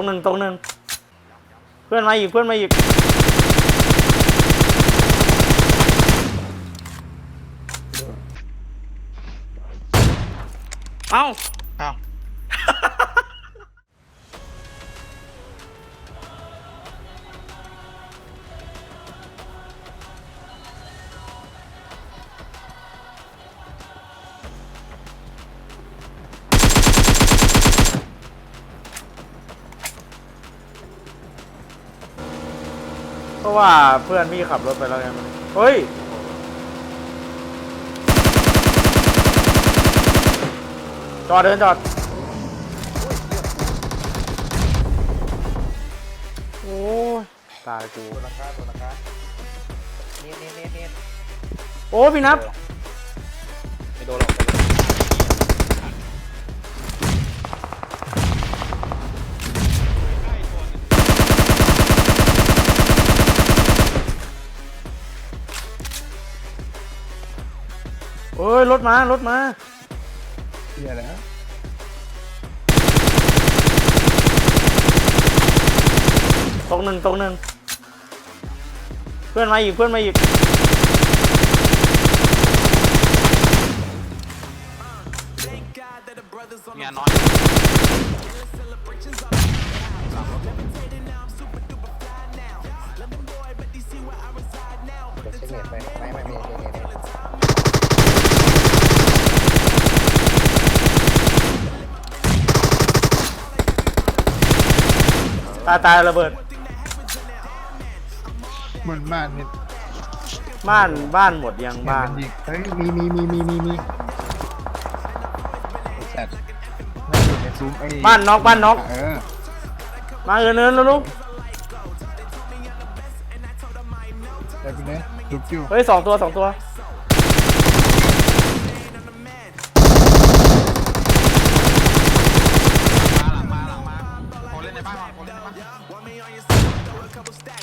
รงหนึ่งตรงหนึ่งเพื่อนมาอีกเพื่อนมาอีกเอ้า อ้าว เพราะว่าเพื่อนพี่ขับรถไปแล้วไงมันเฮ้ย จอดเดินจอด โอ้ยตายกู ตัวราคาตัวราคาเนียนเนียนเนียนเนียนโอ้พี่นับ ไม่โดนหรอก เอ้ยรถมารถมาเสียแล้วตรงหนึ่งตรงหนึ่งเพื่อนมาอีกเพื่อนมาอีกงานน้อยเดี๋ยวเช็คเน็ตไปไม่ไม่มีเช็คเน็ต ตายตายระเบิด เหมือนบ้านเนี่ยบ้านบ้านหมดยังบ้านยิงเฮ้ยมีมีมีมีมีมีไอ้สัตว์น่าอยู่ในซุ้มไอ้บ้านน็อกบ้านน็อก เออมาเออเนินแล้วลูกได้ไปเลยลุกอยู่เฮ้ยสองตัวสองตัว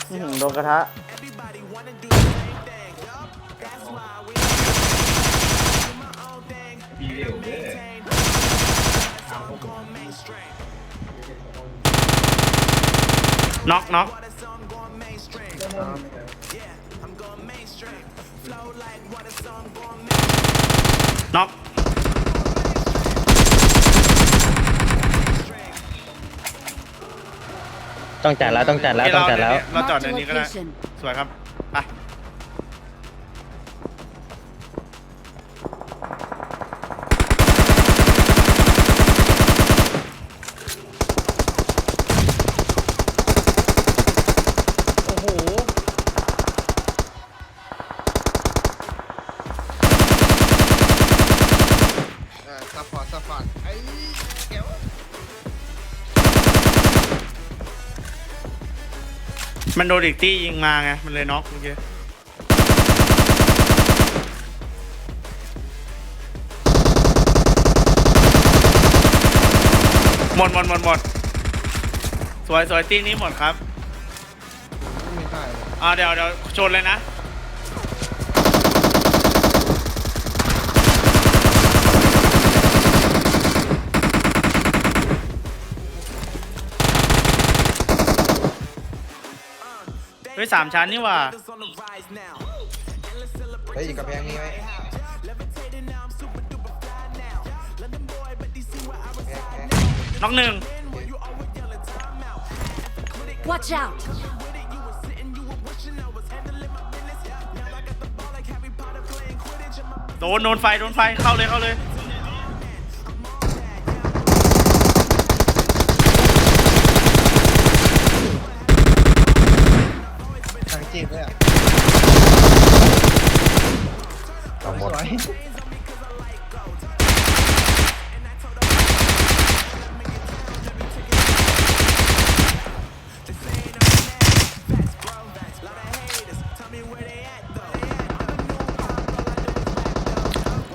อื้อหือโดนกระทะน็อกน็อกน็อก ต้องจัดแล้วต้องจัดแล้วต้องจัดแล้ว เราจอดในนี้ก็ได้ สวยครับ มันโดนอีกตี้ยิงมาไง มันเลยน็อกเมื่อกี้หมดหมดหมดหมดสวยสวยตี้นี้หมดครับ ไม่ได้เลยอ่าเดี๋ยวเดี๋ยวชนเลยนะ เฮ้ยสามชั้นนี่หว่าเฮ้ยอีกกระแพงมีไหมแพงแพงน็อกหนึ่ง Watch out! โดนโดนไฟโดนไฟเข้าเลยเข้าเลย ทาง จีบเลยอะเอาหมด สวย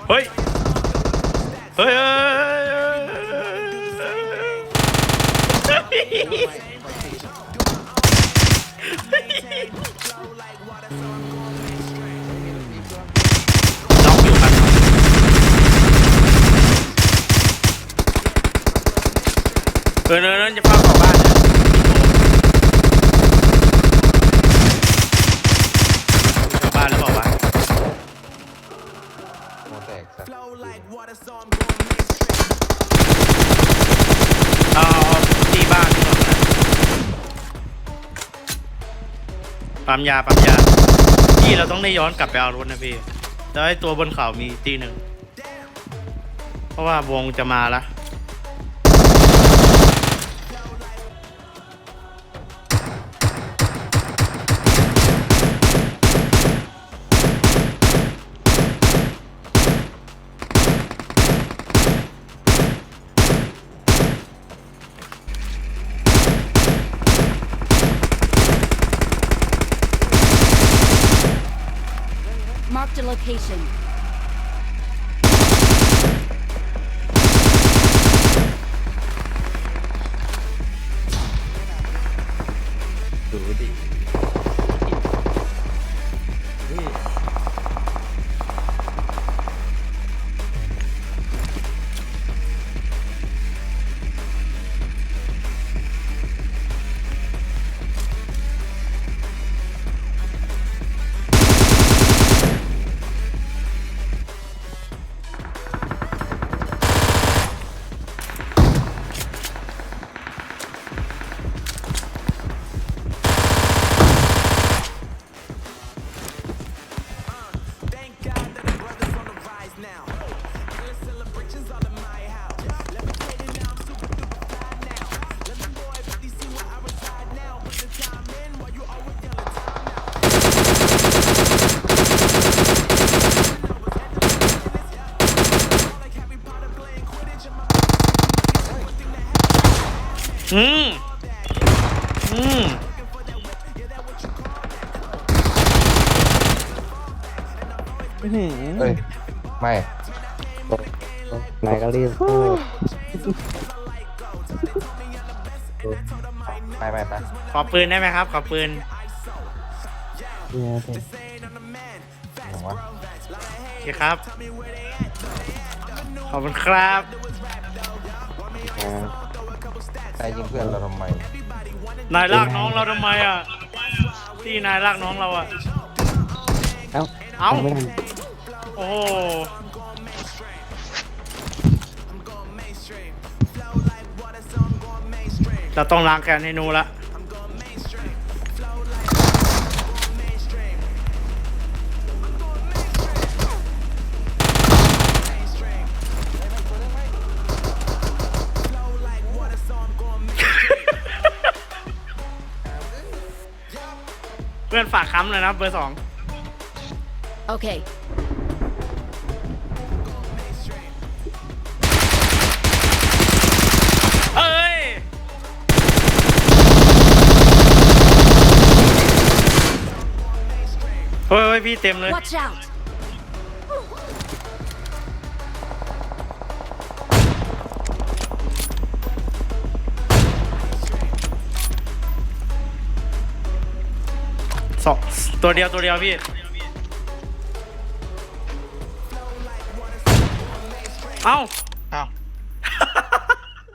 เฮ้ย เฮ้ยเฮ้ย เออเนั่นจะเฝ้าต่อบ้านนะเต่อบ้านหรือเปล่าวะโมแตกสัตเอาเอาที่บ้านที่อนะปั๊มยาปั๊มยาพี่เราต้องได้ย้อนกลับไปเอารถนะพี่แล้วไอ้ตัวบนเขามีตีหนึ่งเพราะว่าวงจะมาละ location. อืมอืมเฮ้ยไม่นายก็รีบพูดไม่ไม่ไม่ขอปืนได้ไหมครับ ขอปืนเนี่ยสิหนูว่าโอเคครับ ขอบคุณครับ อ่า ใครยิงเพื่อนเราทำไม นายลากน้องเราทำไมอะที่นายลากน้องเราอะ เอ้าเอ้า ไม่ทันโอ้โหเราต้องล้างแค้นให้หนูละ พื่อนฝากค้ำเลยนะเบอร์สอง Okay. เอ้ย เฮ้ยเฮ้ยพี่เต็มเลย Watch out. สองตัวเดียวตัวเดียวพี่ เอ้า